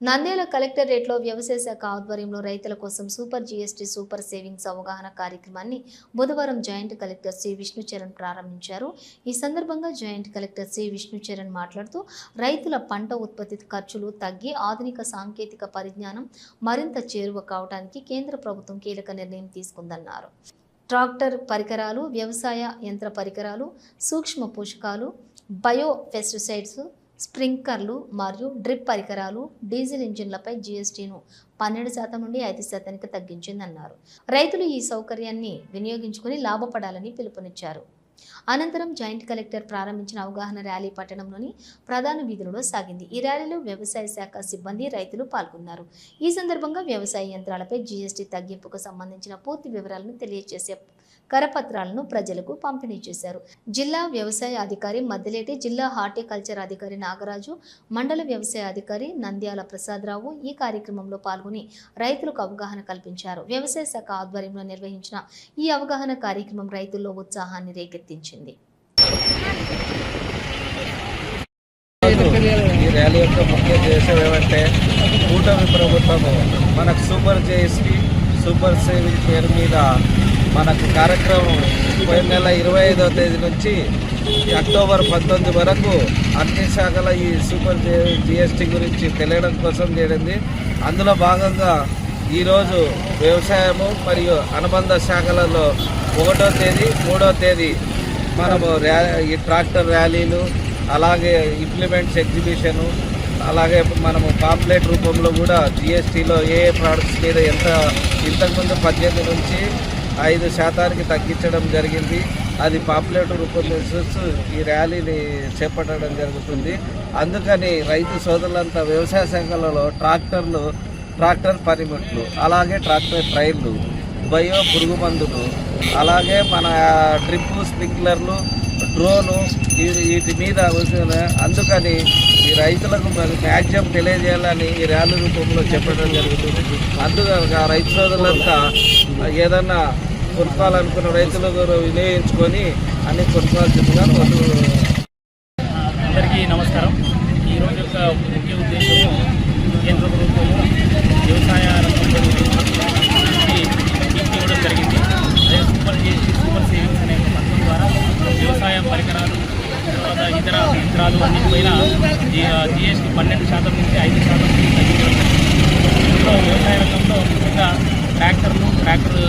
నంద్యాల కలెక్టరేట్లో వ్యవసాయ శాఖ ఆధ్వర్యంలో రైతుల కోసం సూపర్ జీఎస్టీ సూపర్ సేవింగ్స్ అవగాహన కార్యక్రమాన్ని బుధవారం జాయింట్ కలెక్టర్ సి. విష్ణుచరణ్ ప్రారంభించారు. ఈ సందర్భంగా జాయింట్ కలెక్టర్ సి. విష్ణుచరణ్ మాట్లాడుతూ రైతుల పంట ఉత్పత్తి ఖర్చులు తగ్గి ఆధునిక సాంకేతిక పరిజ్ఞానం మరింత చేరువ కావడానికి కేంద్ర ప్రభుత్వం కీలక నిర్ణయం తీసుకుందన్నారు. ట్రాక్టర్ పరికరాలు వ్యవసాయ యంత్ర పరికరాలు సూక్ష్మ పోషకాలు బయో పెస్టిసైడ్స్ స్ప్రింక్లర్లు మరియు డ్రిప్ పరికరాలు డీజిల్ ఇంజిన్లపై జీఎస్టీను పన్నెండు శాతం నుండి ఐదు శాతానికి తగ్గించిందన్నారు. రైతులు ఈ సౌకర్యాన్ని వినియోగించుకుని లాభపడాలని పిలుపునిచ్చారు. అనంతరం జాయింట్ కలెక్టర్ ప్రారంభించిన అవగాహన ర్యాలీ పట్టణంలోని ప్రధాన వీధులలో సాగింది. ఈ ర్యాలీలో వ్యవసాయ శాఖ సిబ్బంది రైతులు పాల్గొన్నారు. ఈ సందర్భంగా వ్యవసాయ యంత్రాలపై జీఎస్టీ తగ్గింపుకు సంబంధించిన పూర్తి వివరాలను తెలియజేసే కరపత్రాలను ప్రజలకు పంపిణీ చేశారు. జిల్లా వ్యవసాయ అధికారి మద్దిలేటి జిల్లా హార్టికల్చర్ అధికారి నాగరాజు మండల వ్యవసాయ అధికారి నంద్యాల ప్రసాదరావు ఈ కార్యక్రమంలో పాల్గొని రైతులకు అవగాహన కల్పించారు. వ్యవసాయ శాఖ ఆధ్వర్యంలో నిర్వహించిన ఈ అవగాహన కార్యక్రమం రైతుల్లో ఉత్సాహాన్ని రేకెత్తించింది. ఈ ర్యాలీ యొక్క ముఖ్య ఉద్దేశం ఏమంటే కూటమి ప్రభుత్వము మనకు సూపర్ జేఎస్టీ సూపర్ సేవింగ్ పేరు మీద మనకు కార్యక్రమం పోయిన నెల ఇరవై ఐదవ తేదీ నుంచి అక్టోబర్ పంతొమ్మిది వరకు అన్ని శాఖల ఈ సూపర్ జిఎస్టీ గురించి తెలియడం కోసం చేయడింది అందులో భాగంగా ఈరోజు వ్యవసాయము మరియు అనుబంధ శాఖలలో ఒకటో తేదీ మూడో తేదీ మనము ర్యా ఈ ట్రాక్టర్ ర్యాలీలు అలాగే ఇంప్లిమెంట్స్ ఎగ్జిబిషను అలాగే మనము పాంప్లెట్ రూపంలో కూడా జిఎస్టీలో ఏ ఏ ప్రోడక్ట్స్ మీద ఎంత ఇంతకుముందు పద్దెనిమిది నుంచి ఐదు శాతానికి తగ్గించడం జరిగింది. అది పాపులేటర్ రూపొందిస్తూ ఈ ర్యాలీని చేపట్టడం జరుగుతుంది. అందుకని రైతు సోదరులంతా వ్యవసాయ శాఖలలో ట్రాక్టర్లు ట్రాక్టర్ పనిముట్లు అలాగే ట్రాక్టర్ ట్రైన్లు బయో పురుగు మందులు అలాగే మన డ్రిప్ స్ప్రింక్లర్లు డ్రోను వీటి మీద వచ్చిన అందుకని ఈ రైతులకు మరి మ్యాక్సిమం తెలియజేయాలని ఈ ర్యాలీ రూపంలో చెప్పడం జరుగుతుంది. అందుకని రైతు సోదరులంతా ఏదన్నా కొనుక్కోవాలనుకున్న రైతులు వినియోగించుకొని అన్ని కొనుక్కోవాల్సిందిగా కోరు- అందరికీ నమస్కారం. ఈరోజు యొక్క ముఖ్య ఉద్దేశం కేంద్ర ప్రభుత్వము వ్యవసాయ రంగంలో ఇవ్వడం జరిగింది. అదే సూపర్ సూపర్ సేవింగ్స్ అనే పథకం ద్వారా వ్యవసాయ పరికరాలు తర్వాత ఇతర యంత్రాలు అన్నిటిపైన జిఎస్టీ పన్నెండు శాతం నుంచి ఐదు శాతం తగ్గించడం. ఇందులో వ్యవసాయ రంగంలో ముఖ్యంగా ట్రాక్టర్లు ట్రాక్టర్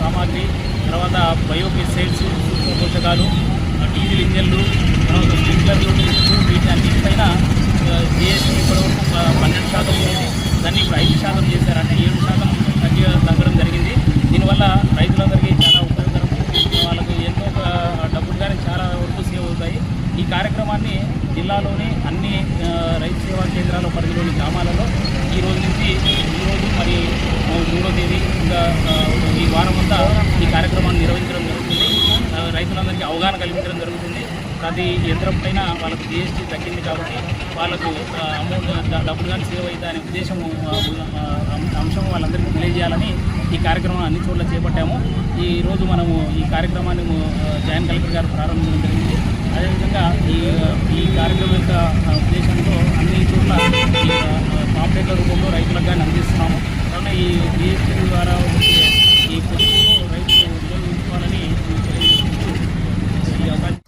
సామాగ్రి తర్వాత బయోపిసైడ్స్ సూక్ష్మ పోషకాలు డీజిల్ ఇంజన్లు తర్వాత స్ప్రింక్లర్లు వీటి అన్నిటిపైన జిఎస్టీ ఇప్పటివరకు పన్నెండు శాతం ఉండేది దాన్ని ఇప్పుడు ఐదు శాతం చేశారంటే ఏడు శాతం తగ్గి తగ్గడం జరిగింది. దీనివల్ల రైతులందరికీ చాలా ఉపయోగకరం వాళ్ళకు ఎంతో ఆ, డబ్బులు కానీ చాలా వరకు సేవ్ అవుతాయి ఈ కార్యక్రమాన్ని జిల్లాలోని అన్ని రైతు సేవా కేంద్రాల పరిధిలోని గ్రామాలలో ఈ రోజు నుంచి ఈరోజు రోజు మరి మూడో తేదీ ఇంకా ఈ వారం అంతా ఈ కార్యక్రమాన్ని నిర్వహించడం జరుగుతుంది. రైతులందరికీ అవగాహన కల్పించడం జరుగుతుంది. ప్రతి యంత్రం పైన వాళ్ళకు జిఎస్టీ తగ్గింది కాబట్టి వాళ్ళకు అమౌంట్ డబ్బులు కానీ సేవ్ అవుతా అనే ఉద్దేశము అంశం వాళ్ళందరికీ తెలియజేయాలని ఈ కార్యక్రమం అన్ని చోట్ల చేపట్టాము. ఈరోజు మనము ఈ కార్యక్రమాన్ని జాయింట్ కలెక్టర్ గారు ప్రారంభించడం జరిగింది. అదేవిధంగా ఈ ఈ కార్యక్రమం యొక్క ఉద్దేశంతో అన్ని చోట్ల ఈ పాంప్లెట్ల రూపంలో రైతులకు కానీ అందిస్తున్నాము. కావున ఈ జిఎస్టీ ద్వారా వచ్చే ఈ పొదుపును రైతులు వినియోగించుకోవాలని తెలియజేస్తున్నాము. ఈ అవకాశం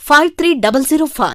five three double zero five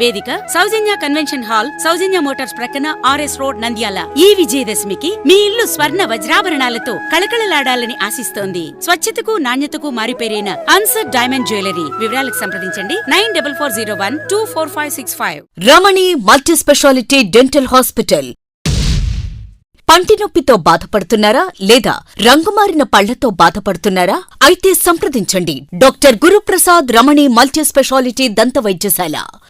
వేదిక Saujanya convention hall Saujanya motors ప్రక్కన ఆర్ఎస్ రోడ్ నంద్యాల. ఈ విజయదశమికి మీ ఇల్లు స్వర్ణ వజ్రాభరణాలతో కళకళలాడాలని ఆశిస్తోంది. స్వచ్ఛతకు నాణ్యతకు మారిపేరైన అన్సర్ డైమండ్ జ్యువెలరీ. వివరాలకు సంప్రదించండి nine double four zero one two four five six five. Ramani multi speciality dental hospital. పంటి నొప్పితో బాధపడుతున్నారా లేదా రంగుమారిన పళ్ళతో బాధపడుతున్నారా? అయితే సంప్రదించండి. Doctor Guruprasad Ramani multi speciality దంత వైద్యశాల.